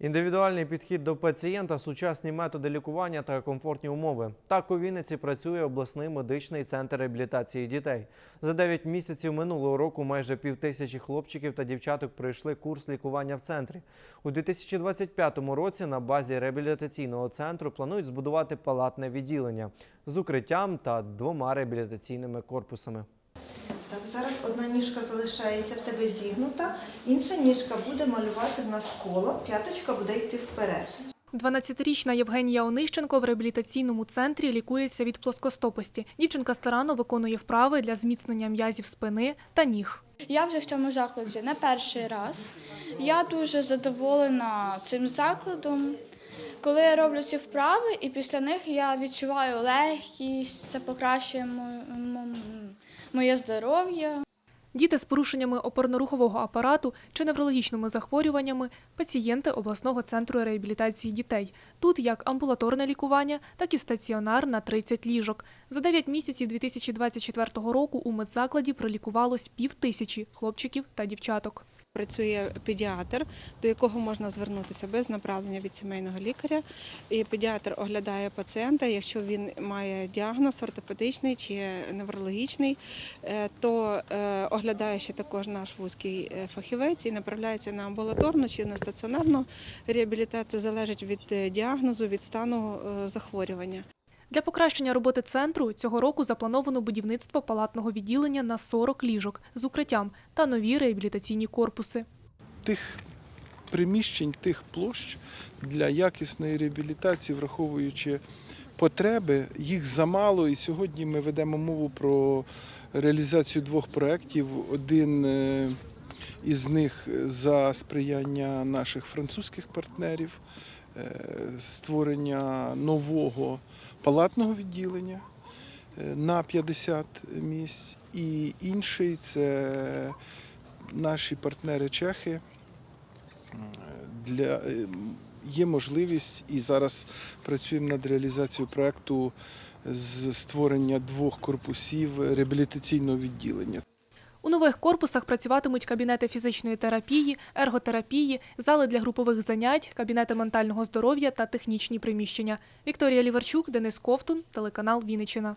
Індивідуальний підхід до пацієнта, сучасні методи лікування та комфортні умови. Так у Вінниці працює обласний медичний центр реабілітації дітей. За 9 місяців минулого року майже півтисячі хлопчиків та дівчаток пройшли курс лікування в центрі. У 2025 році на базі реабілітаційного центру планують збудувати палатне відділення з укриттям та двома реабілітаційними корпусами. Так, зараз одна ніжка залишається в тебе зігнута, інша ніжка буде малювати в нас коло, п'яточка буде йти вперед. 12-річна Євгенія Онищенко в реабілітаційному центрі лікується від плоскостопості. Дівчинка старанно виконує вправи для зміцнення м'язів спини та ніг. Я вже в цьому закладі не перший раз. Я дуже задоволена цим закладом. Коли я роблю ці вправи, і після них я відчуваю легкість, це покращує мо- мо- моє здоров'я. Діти з порушеннями опорно-рухового апарату чи неврологічними захворюваннями пацієнти обласного центру реабілітації дітей. Тут як амбулаторне лікування, так і стаціонар на 30 ліжок. За 9 місяців 2024 року у медзакладі пролікувалось пів тисячі хлопчиків та дівчаток. Працює педіатр, до якого можна звернутися без направлення від сімейного лікаря. І педіатр оглядає пацієнта. Якщо він має діагноз ортопедичний чи неврологічний, е, то е, оглядає ще також наш вузький е, фахівець і направляється на амбулаторну чи на стаціонарну реабілітацію. Залежить від діагнозу, від стану захворювання. Для покращення роботи центру цього року заплановано будівництво палатного відділення на 40 ліжок з укриттям та нові реабілітаційні корпуси. тих приміщень, тих площ для якісної реабілітації, враховуючи потреби, їх замало. І сьогодні ми ведемо мову про реалізацію двох проєктів. Один е, із них за сприяння наших французьких партнерів, е, створення нового палатного відділення е, на 50 місць. І інший це наші партнери чехи. Для, е, є можливість і зараз працюємо над реалізацією проєкту з створення двох корпусів реабілітаційного відділення. У нових корпусах працюватимуть кабінети фізичної терапії, ерготерапії, зали для групових занять, кабінети ментального здоров'я та технічні приміщення. Вікторія Ліварчук, Денис Ковтун, телеканал Вінниччина.